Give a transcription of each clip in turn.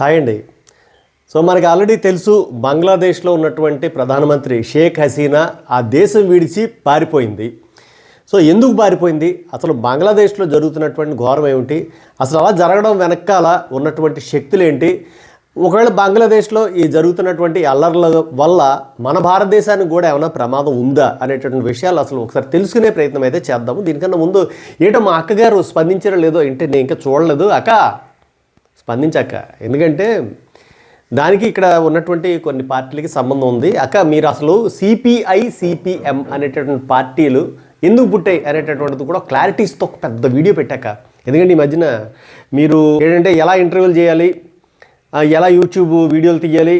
Hi అండి. So మనకి already తెలుసు బంగ్లాదేశ్లో ఉన్నటువంటి ప్రధానమంత్రి షేక్ హసీనా ఆ దేశం విడిచి పారిపోయింది. సో ఎందుకు పారిపోయింది? అసలు బంగ్లాదేశ్లో జరుగుతున్నటువంటి ఘోరం ఏమిటి? అసలు అలా జరగడం వెనకాల ఉన్నటువంటి శక్తులు ఏంటి ఒకవేళ బంగ్లాదేశ్లో ఈ జరుగుతున్నటువంటి అల్లర్ల వల్ల మన భారతదేశానికి కూడా ఏమైనా ప్రమాదం ఉందా అనేటటువంటి విషయాలు అసలు ఒకసారి తెలుసుకునే ప్రయత్నం అయితే చేద్దాము. దీనికన్నా ముందు ఏంటో మా అక్కగారు స్పందించారో లేదో అంటే నేను ఇంకా చూడలేదు. అక్క! స్పందించాక ఎందుకంటే దానికి ఇక్కడ ఉన్నటువంటి కొన్ని పార్టీలకి సంబంధం ఉంది. అక్క మీరు అసలు సిపిఐ సిపిఎం అనేటటువంటి పార్టీలు ఎందుకు పుట్టాయి అనేటటువంటిది కూడా క్లారిటీస్తో ఒక పెద్ద వీడియో పెట్టాక ఎందుకంటే ఈ మధ్యన మీరు ఏంటంటే ఎలా ఇంటర్వ్యూలు చేయాలి ఎలా యూట్యూబ్ వీడియోలు తీయాలి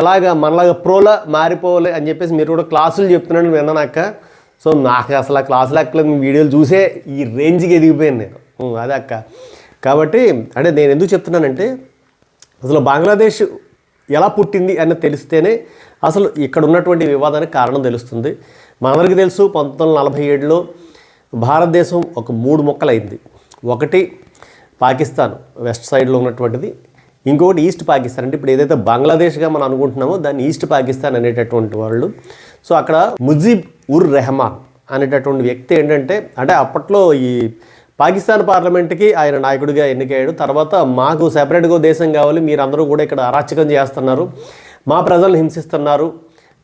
ఎలాగ మనలాగా ప్రోలా మారిపోవాలి అని చెప్పేసి మీరు కూడా క్లాసులు చెప్తున్నాను విన్నాక సో నాకు అసలు ఆ క్లాసులు ఎక్కలేదు మీ వీడియోలు చూసే ఈ రేంజ్కి ఎదిగిపోయాను నేను. అదే అక్క. కాబట్టి అంటే నేను ఎందుకు చెప్తున్నానంటే అసలు బంగ్లాదేశ్ ఎలా పుట్టింది అని తెలిస్తేనే అసలు ఇక్కడ ఉన్నటువంటి వివాదానికి కారణం తెలుస్తుంది. మనందరికీ తెలుసు పంతొమ్మిది వందల నలభై ఏడులో భారతదేశం ఒక మూడు మొక్కలైంది. ఒకటి పాకిస్తాన్ వెస్ట్ సైడ్లో ఉన్నటువంటిది. ఇంకొకటి ఈస్ట్ పాకిస్తాన్. అంటే ఇప్పుడు ఏదైతే బంగ్లాదేశ్గా మనం అనుకుంటున్నామో దాన్ని ఈస్ట్ పాకిస్తాన్ అనేటటువంటి వాళ్ళు. సో అక్కడ ముజీబ్ ఉర్ రెహమాన్ అనేటటువంటి వ్యక్తి ఏంటంటే అంటే అప్పట్లో ఈ పాకిస్తాన్ పార్లమెంట్కి ఆయన నాయకుడిగా ఎన్నికయ్యాడు. తర్వాత మాకు సెపరేట్గా దేశం కావాలి మీరందరూ కూడా ఇక్కడ అరాచకం చేస్తున్నారు మా ప్రజలను హింసిస్తున్నారు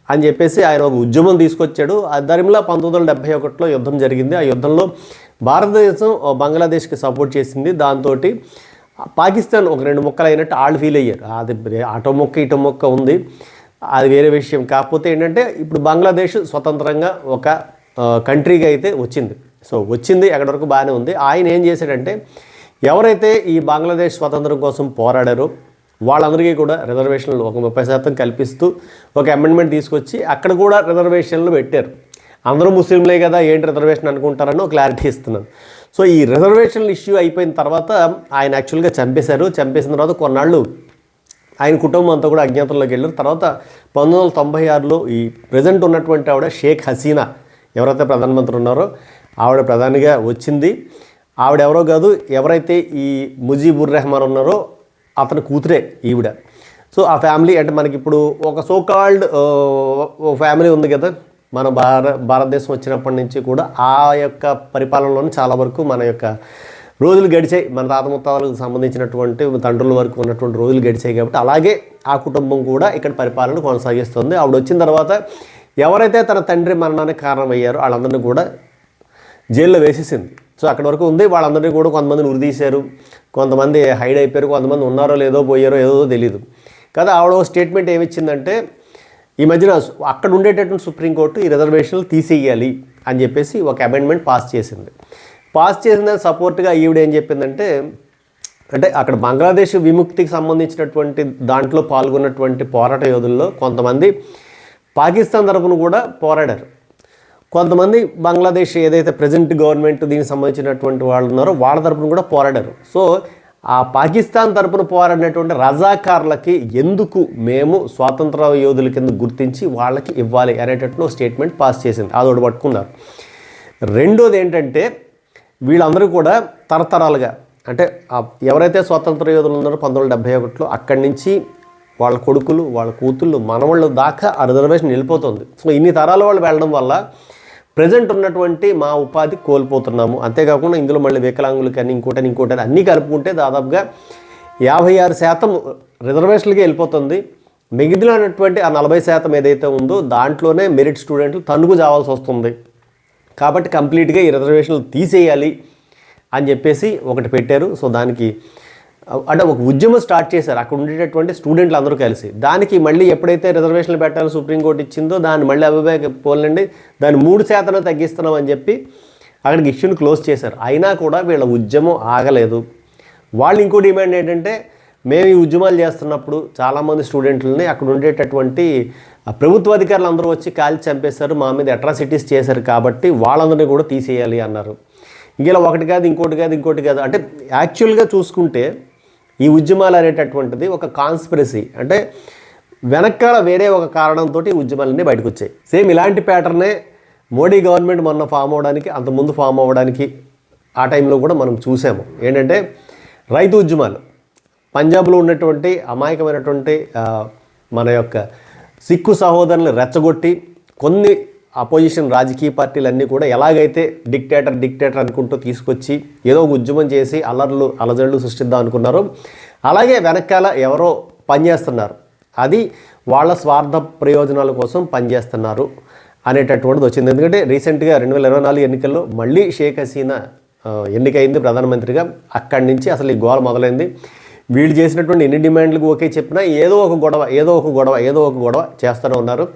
అని చెప్పేసి ఆయన ఒక ఉద్యమం తీసుకొచ్చాడు. ఆ దరిమిలా పంతొమ్మిది వందల డెబ్బై ఒకటిలో యుద్ధం జరిగింది. ఆ యుద్ధంలో భారతదేశం బంగ్లాదేశ్కి సపోర్ట్ చేసింది. దాంతో పాకిస్తాన్ ఒక రెండు ముక్కలు అయినట్టు వాళ్ళు ఫీల్ అయ్యారు. అది అటో మొక్క ఇటో మొక్క ఉంది. అది వేరే విషయం. కాకపోతే ఏంటంటే ఇప్పుడు బంగ్లాదేశ్ స్వతంత్రంగా ఒక కంట్రీగా అయితే వచ్చింది. సో వచ్చింది ఎక్కడి వరకు బాగానే ఉంది. ఆయన ఏం చేశాడంటే ఎవరైతే ఈ బంగ్లాదేశ్ స్వతంత్రం కోసం పోరాడారో వాళ్ళందరికీ కూడా రిజర్వేషన్లు ఒక ముప్పై శాతం కల్పిస్తూ ఒక అమెండ్మెంట్ తీసుకొచ్చి అక్కడ కూడా రిజర్వేషన్లు పెట్టారు. అందరూ ముస్లింలే కదా ఏంటి రిజర్వేషన్ అనుకుంటారని ఒక క్లారిటీ ఇస్తున్నాను సో ఈ రిజర్వేషన్లు ఇష్యూ అయిపోయిన తర్వాత ఆయన యాక్చువల్గా చంపేశారు. చంపేసిన తర్వాత కొన్నాళ్ళు ఆయన కుటుంబం అంతా కూడా అజ్ఞాతంలోకి వెళ్ళారు. తర్వాత పంతొమ్మిది వందల తొంభై ఆరులో ఈ ప్రజెంట్ ఉన్నటువంటి ఆవిడ షేక్ హసీనా ఎవరైతే ప్రధానమంత్రి ఉన్నారో ఆవిడ ప్రధానిగా వచ్చింది. ఆవిడ ఎవరో కాదు ఎవరైతే ఈ ముజీబుర్ రెహమాన్ ఉన్నారో అతని కూతురే ఈవిడ. సో ఆ ఫ్యామిలీ అంటే మనకి ఇప్పుడు ఒక సోకాల్డ్ ఫ్యామిలీ ఉంది కదా. మన భార భారతదేశం వచ్చినప్పటి నుంచి కూడా ఆ యొక్క పరిపాలనలోనే చాలా వరకు మన యొక్క రోజులు గడిచాయి. మన తాత ముత్తాలకు సంబంధించినటువంటి తండ్రుల వరకు ఉన్నటువంటి రోజులు గడిచాయి కాబట్టి అలాగే ఆ కుటుంబం కూడా ఇక్కడ పరిపాలన కొనసాగిస్తుంది. ఆవిడ వచ్చిన తర్వాత ఎవరైతే తన తండ్రి మరణానికి కారణమయ్యారో వాళ్ళందరినీ కూడా జైల్లో వేసేసింది. సో అక్కడి వరకు ఉంది. వాళ్ళందరినీ కూడా కొంతమందిని ఉరిదీశారు కొంతమంది హైడ్ అయిపోయారు. కొంతమంది ఉన్నారో లేదో పోయారో ఏదో తెలియదు కదా ఆవిడ స్టేట్మెంట్ ఏమిచ్చిందంటే ఈ మధ్యన అక్కడ ఉండేటటువంటి సుప్రీంకోర్టు ఈ రిజర్వేషన్లు తీసేయాలి అని చెప్పేసి ఒక అమెండ్మెంట్ పాస్ చేసింది. పాస్ చేసిన సపోర్ట్గా ఈవిడ ఏం చెప్పిందంటే అంటే అక్కడ బంగ్లాదేశ్ విముక్తికి సంబంధించినటువంటి దాంట్లో పాల్గొన్నటువంటి పోరాట యోధుల్లో కొంతమంది పాకిస్తాన్ తరపున కూడా పోరాడారు. కొంతమంది బంగ్లాదేశ్ ఏదైతే ప్రజెంట్ గవర్నమెంట్ దీనికి సంబంధించినటువంటి వాళ్ళు ఉన్నారో వాళ్ళ తరపున కూడా పోరాడారు. సో ఆ పాకిస్తాన్ తరపున పోరాడినటువంటి రజాకార్లకి ఎందుకు మేము స్వాతంత్ర యోధుల కింద గుర్తించి వాళ్ళకి ఇవ్వాలి అనేటట్లు స్టేట్మెంట్ పాస్ చేసింది. అదొకటి పట్టుకున్నారు. రెండోది ఏంటంటే వీళ్ళందరూ కూడా తరతరాలుగా అంటే ఎవరైతే స్వాతంత్ర యోధులు ఉన్నారో పంతొమ్మిది వందల డెబ్బై ఒకటిలో అక్కడి నుంచి వాళ్ళ కొడుకులు వాళ్ళ కూతుళ్ళు మనవాళ్ళు దాకా ఆ రిజర్వేషన్ వెళ్ళిపోతుంది. సో ఇన్ని తరాల వాళ్ళు వెళ్ళడం వల్ల ప్రజెంట్ ఉన్నటువంటి మా ఉపాధి కోల్పోతున్నాము. అంతేకాకుండా ఇందులో మళ్ళీ వికలాంగులు కానీ ఇంకోటని ఇంకోటని అన్నీ కలుపుకుంటే దాదాపుగా యాభై ఆరు శాతం రిజర్వేషన్లకి వెళ్ళిపోతుంది. మిగిలినటువంటి ఆ నలభై శాతం ఏదైతే ఉందో దాంట్లోనే మెరిట్ స్టూడెంట్లు తణుకు జావాల్సి వస్తుంది. కాబట్టి కంప్లీట్గా ఈ రిజర్వేషన్లు తీసేయాలి అని చెప్పేసి ఒకటి పెట్టారు. సో దానికి అంటే ఒక ఉద్యమం స్టార్ట్ చేశారు. అక్కడ ఉండేటటువంటి స్టూడెంట్లు అందరూ కలిసి. దానికి మళ్ళీ ఎప్పుడైతే రిజర్వేషన్లు పెట్టాలని సుప్రీంకోర్టు ఇచ్చిందో దాన్ని మళ్ళీ అభిప్రాయ పోలండి దాన్ని మూడు శాతం తగ్గిస్తున్నాం అని చెప్పి అక్కడికి ఇష్యూని క్లోజ్ చేశారు. అయినా కూడా వీళ్ళ ఉద్యమం ఆగలేదు. వాళ్ళు ఇంకో డిమాండ్ ఏంటంటే మేము ఈ ఉద్యమాలు చేస్తున్నప్పుడు చాలామంది స్టూడెంట్లని అక్కడ ఉండేటటువంటి ప్రభుత్వ అధికారులు అందరూ వచ్చి కాల్చి చంపేశారు మా మీద అట్రాసిటీస్ చేశారు కాబట్టి వాళ్ళందరినీ కూడా తీసేయాలి అన్నారు. ఇలా ఒకటి కాదు ఇంకోటి కాదు ఇంకోటి కాదు. అంటే యాక్చువల్గా చూసుకుంటే ఈ ఉద్యమాలు అనేటటువంటిది ఒక కాన్స్పిరసీ అంటే వెనకాల వేరే ఒక కారణంతో ఈ ఉద్యమాలన్నీ బయటకు వచ్చాయి సేమ్ ఇలాంటి ప్యాటర్నే మోడీ గవర్నమెంట్ మొన్న ఫామ్ అవ్వడానికి అంతకుముందు ఫామ్ అవ్వడానికి ఆ టైంలో కూడా మనం చూసాము. ఏంటంటే రైతు ఉద్యమాలు. పంజాబ్లో ఉన్నటువంటి అమాయకమైనటువంటి మన యొక్క సిక్కు సహోదరులను రెచ్చగొట్టి కొన్ని అపోజిషన్ రాజకీయ పార్టీలన్నీ కూడా ఎలాగైతే డిక్టేటర్ డిక్టేటర్ అనుకుంటూ తీసుకొచ్చి ఏదో ఒక ఉద్యమం చేసి అల్లర్లు అలజడులు సృష్టిద్దాం అనుకున్నారు అలాగే వెనకాల ఎవరో పనిచేస్తున్నారు. అది వాళ్ళ స్వార్థ ప్రయోజనాల కోసం పనిచేస్తున్నారు అనేటటువంటిది వచ్చింది. ఎందుకంటే రీసెంట్గా రెండు వేల ఇరవై నాలుగు ఎన్నికల్లో మళ్ళీ షేక్ హసీనా ఎన్నికైంది ప్రధానమంత్రిగా. అక్కడి నుంచి అసలు ఈ గోల మొదలైంది. వీళ్ళు చేసినటువంటి ఎన్ని డిమాండ్లకు ఓకే చెప్పినా ఏదో ఒక గొడవ ఏదో ఒక గొడవ ఏదో ఒక గొడవ చేస్తూనే ఉన్నారు.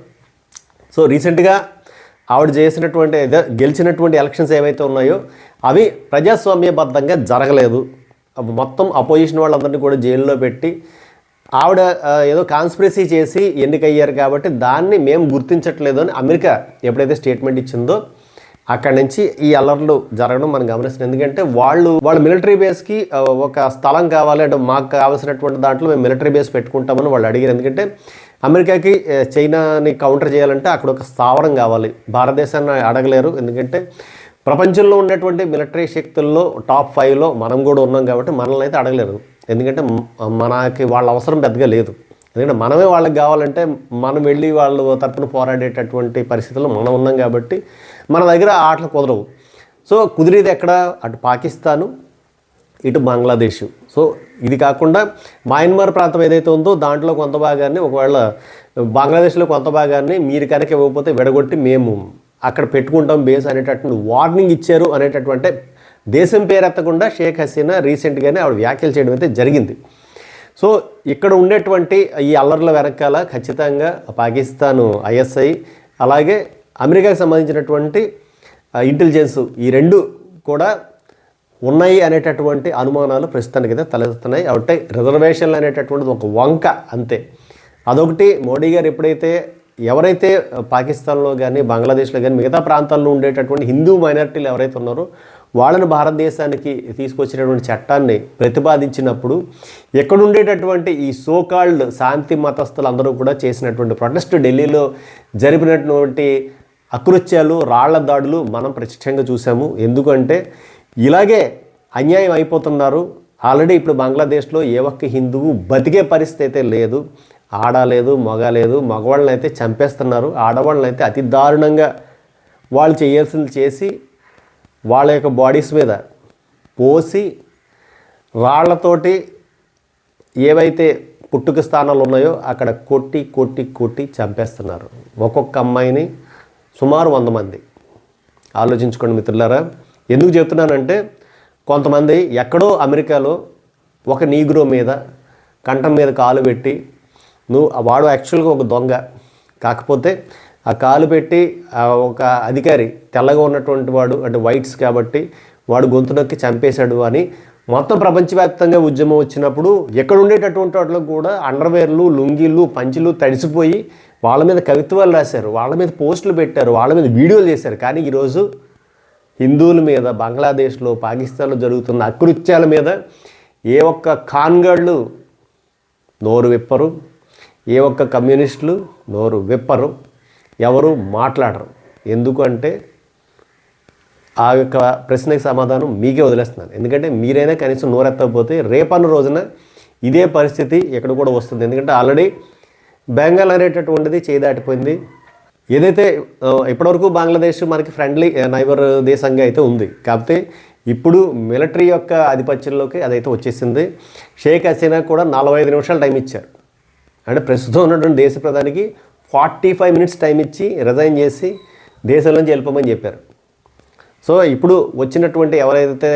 సో రీసెంట్గా ఆవిడ చేసినటువంటి గెలిచినటువంటి ఎలక్షన్స్ ఏవైతే ఉన్నాయో అవి ప్రజాస్వామ్యబద్ధంగా జరగలేదు. మొత్తం అపోజిషన్ వాళ్ళందరినీ కూడా జైల్లో పెట్టి ఆవిడ ఏదో కాన్స్పిరసీ చేసి ఎన్నికయ్యారు కాబట్టి దాన్ని మేము గుర్తించట్లేదు అని అమెరికా ఎప్పుడైతే స్టేట్మెంట్ ఇచ్చిందో అక్కడి నుంచి ఈ అల్లర్లు జరగడం మనం గమనిస్తుంది ఎందుకంటే వాళ్ళు వాళ్ళ మిలిటరీ బేస్కి ఒక స్థలం కావాలి అంటే మాకు కావాల్సినటువంటి దాంట్లో మేము మిలిటరీ బేస్ పెట్టుకుంటామని వాళ్ళు అడిగారు. ఎందుకంటే అమెరికాకి చైనాని కౌంటర్ చేయాలంటే అక్కడ ఒక స్థావరం కావాలి. భారతదేశాన్ని అడగలేరు. ఎందుకంటే ప్రపంచంలో ఉన్నటువంటి మిలిటరీ శక్తుల్లో టాప్ ఫైవ్లో మనం కూడా ఉన్నాం కాబట్టి మనల్ని అయితే అడగలేరు. ఎందుకంటే మనకి వాళ్ళ అవసరం పెద్దగా లేదు. ఎందుకంటే మనమే వాళ్ళకి కావాలంటే మనం వెళ్ళి వాళ్ళు తరపున పోరాడేటటువంటి పరిస్థితుల్లో మనం ఉన్నాం కాబట్టి మన దగ్గర ఆటలు కుదరవు. సో కుదిరేది ఎక్కడ? అటు పాకిస్తాను ఇటు బంగ్లాదేశ్. సో ఇది కాకుండా మయన్మార్ ప్రాంతం ఏదైతే ఉందో దాంట్లో కొంత భాగాన్ని ఒకవేళ బంగ్లాదేశ్లో కొంత భాగాన్ని మీరు కనుక ఇవ్వకపోతే విడగొట్టి మేము అక్కడ పెట్టుకుంటాం బేస్ అనేటటువంటి వార్నింగ్ ఇచ్చారు అనేటటువంటి దేశం పేరెత్తకుండా షేక్ హసీనా రీసెంట్గానే ఆవిడ వ్యాఖ్యలు చేయడం అయితే జరిగింది. సో ఇక్కడ ఉండేటువంటి ఈ అల్లర్ల వెనకాల ఖచ్చితంగా పాకిస్తాను ఐఎస్ఐ అలాగే అమెరికాకి సంబంధించినటువంటి ఇంటెలిజెన్స్ ఈ రెండు కూడా ఉన్నాయి అనేటటువంటి అనుమానాలు ప్రస్తుతానికి అయితే తలెత్తున్నాయి అంటే రిజర్వేషన్లు అనేటటువంటిది ఒక వంక అంతే. అదొకటి. మోడీ గారు ఎప్పుడైతే ఎవరైతే పాకిస్తాన్లో కానీ బంగ్లాదేశ్లో కానీ మిగతా ప్రాంతాల్లో ఉండేటటువంటి హిందూ మైనారిటీలు ఎవరైతే ఉన్నారో వాళ్ళని భారతదేశానికి తీసుకొచ్చినటువంటి చట్టాన్ని ప్రతిపాదించినప్పుడు ఎక్కడ ఉండేటటువంటి ఈ సోకాల్డ్ శాంతి మతస్థులు అందరూ కూడా చేసినటువంటి ప్రొటెస్ట్ ఢిల్లీలో జరిపినటువంటి అకృత్యాలు రాళ్ళ దాడులు మనం ప్రత్యక్షంగా చూసాము. ఎందుకంటే ఇలాగే అన్యాయం అయిపోతున్నారు. ఆల్రెడీ ఇప్పుడు బంగ్లాదేశ్లో ఏ ఒక్క హిందువు బతికే పరిస్థితి అయితే లేదు. ఆడలేదు మగ లేదు మగవాళ్ళని అయితే చంపేస్తున్నారు. ఆడవాళ్ళని అయితే అతి దారుణంగా వాళ్ళు చేయాల్సింది చేసి వాళ్ళ యొక్క బాడీస్ మీద పోసి రాళ్ళతోటి ఏవైతే పుట్టుక స్థానాలు ఉన్నాయో అక్కడ కొట్టి కొట్టి కొట్టి చంపేస్తున్నారు. ఒక్కొక్క అమ్మాయిని సుమారు వంద మంది. ఆలోచించుకోండి మిత్రులారా. ఎందుకు చెప్తున్నానంటే కొంతమంది ఎక్కడో అమెరికాలో ఒక నీగ్రో మీద కంఠం మీద కాలు పెట్టి నువ్వు వాడు యాక్చువల్గా ఒక దొంగ. కాకపోతే ఆ కాలు పెట్టి ఒక అధికారి తెల్లగా ఉన్నటువంటి వాడు అంటే వైట్స్ కాబట్టి వాడు గొంతు నొక్కి చంపేశాడు అని మొత్తం ప్రపంచవ్యాప్తంగా ఉద్యమం వచ్చినప్పుడు ఎక్కడ ఉండేటటువంటి వాటిలో కూడా అండర్వేర్లు లుంగీలు పంచులు తడిసిపోయి వాళ్ళ మీద కవిత్వాలు రాశారు వాళ్ళ మీద పోస్టులు పెట్టారు వాళ్ళ మీద వీడియోలు చేశారు. కానీ ఈరోజు హిందువుల మీద బంగ్లాదేశ్లో పాకిస్తాన్లో జరుగుతున్న అకృత్యాల మీద ఏ ఒక్క ఖాన్గాళ్ళు నోరు విప్పరు ఏ ఒక్క కమ్యూనిస్టులు నోరు విప్పరు ఎవరు మాట్లాడరు. ఎందుకంటే ఆ యొక్క ప్రశ్నకి సమాధానం మీకే వదిలేస్తున్నాను ఎందుకంటే మీరైనా కనీసం నోరెత్తకపోతే రేపన్న రోజున ఇదే పరిస్థితి ఎక్కడ కూడా వస్తుంది. ఎందుకంటే ఆల్రెడీ బెంగాల్ అనేటటువంటిది చేయి దాటిపోయింది. ఏదైతే ఇప్పటివరకు బంగ్లాదేశ్ మనకి ఫ్రెండ్లీ నైబర్ దేశంగా అయితే ఉంది. కాకపోతే ఇప్పుడు మిలిటరీ యొక్క ఆధిపత్యంలోకి అదైతే వచ్చేసింది. షేక్ హసీనా కూడా నలభై ఐదు నిమిషాలు టైం ఇచ్చారు. అంటే ప్రస్తుతం ఉన్నటువంటి దేశ ప్రధానికి ఫార్టీ ఫైవ్ మినిట్స్ టైం ఇచ్చి రిజైన్ చేసి దేశంలోంచి వెళ్ళిపోమని చెప్పారు. సో ఇప్పుడు వచ్చినటువంటి ఎవరైతే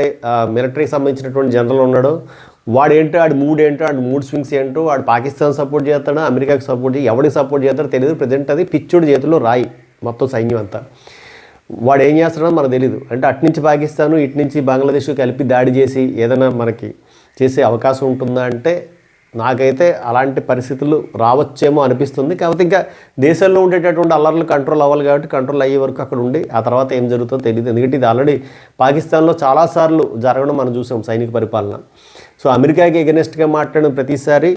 మిలిటరీకి సంబంధించినటువంటి జనరల్ ఉన్నాడో వాడు ఏంటో వాడి మూడ్ ఏంటో వాడు మూడ్ స్వింగ్స్ ఏంటో వాడు పాకిస్తాన్ సపోర్ట్ చేస్తాడు అమెరికాకి సపోర్ట్ చేయి ఎవరికి సపోర్ట్ చేస్తాడో తెలియదు ప్రజెంట్ అది పిచ్చోడి చేతిలో రాయి మొత్తం సైన్యం అంతా. వాడు ఏం చేస్తాడో మనకు తెలియదు అంటే అటు నుంచి పాకిస్తాను ఇటు నుంచి బంగ్లాదేశ్ కలిపి దాడి చేసి ఏదైనా మనకి చేసే అవకాశం ఉంటుందా అంటే నాకైతే అలాంటి పరిస్థితులు రావచ్చేమో అనిపిస్తుంది. కాకపోతే ఇంకా దేశంలో ఉండేటటువంటి అల్లర్లు కంట్రోల్ అవ్వాలి కాబట్టి కంట్రోల్ అయ్యే వరకు అక్కడ ఉండి ఆ తర్వాత ఏం జరుగుతుందో తెలియదు ఎందుకంటే ఇది ఆల్రెడీ పాకిస్తాన్లో చాలాసార్లు జరగడం మనం చూసాం సైనిక పరిపాలన. సో అమెరికాకి ఎగనెస్ట్గా మాట్లాడిన ప్రతిసారి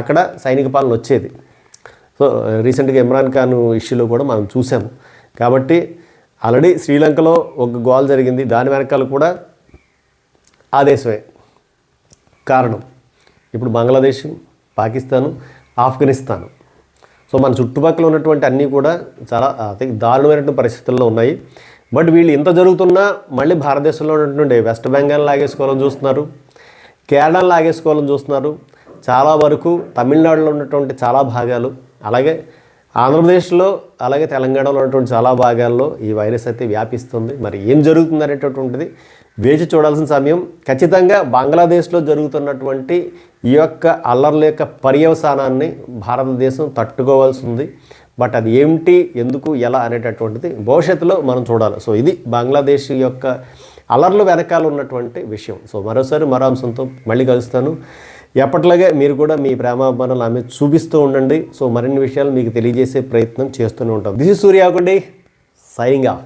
అక్కడ సైనిక పాలన వచ్చేది. సో రీసెంట్గా ఇమ్రాన్ ఖాన్ ఇష్యూలో కూడా మనం చూసాము కాబట్టి ఆల్రెడీ శ్రీలంకలో ఒక గోల్ జరిగింది. దాని వెనకాల కూడా ఆ దేశమే కారణం. ఇప్పుడు బంగ్లాదేశ్ పాకిస్తాను ఆఫ్ఘనిస్తాను. సో మన చుట్టుపక్కల ఉన్నటువంటి అన్నీ కూడా చాలా దారుణమైనటువంటి పరిస్థితుల్లో ఉన్నాయి. బట్ వీళ్ళు ఇంత జరుగుతున్నా మళ్ళీ భారతదేశంలో ఉన్నటువంటి వెస్ట్ బెంగాల్ లాగేసుకోవాలని చూస్తున్నారు. కేరళ లాగేసుకోవాలని చూస్తున్నారు. చాలా వరకు తమిళనాడులో ఉన్నటువంటి చాలా భాగాలు అలాగే ఆంధ్రప్రదేశ్లో అలాగే తెలంగాణలో ఉన్నటువంటి చాలా భాగాల్లో ఈ వైరస్ అయితే వ్యాపిస్తుంది. మరి ఏం జరుగుతుంది అనేటటువంటిది వేచి చూడాల్సిన సమయం. ఖచ్చితంగా బంగ్లాదేశ్లో జరుగుతున్నటువంటి ఈ యొక్క అల్లర్ల యొక్క పర్యవసానాన్ని భారతదేశం తట్టుకోవాల్సి ఉంది. బట్ అది ఏమిటి ఎందుకు ఎలా అనేటటువంటిది భవిష్యత్తులో మనం చూడాలి. సో ఇది బంగ్లాదేశ్ యొక్క అలర్లు వెనకాల ఉన్నటువంటి విషయం. సో మరోసారి మరో అంశంతో మళ్ళీ కలుస్తాను. ఎప్పట్లాగే మీరు కూడా మీ ప్రేమాభిమానాలు ఆమె చూపిస్తూ ఉండండి. సో మరిన్ని విషయాలు మీకు తెలియజేసే ప్రయత్నం చేస్తూనే ఉంటాం. This is Suryakundi signing off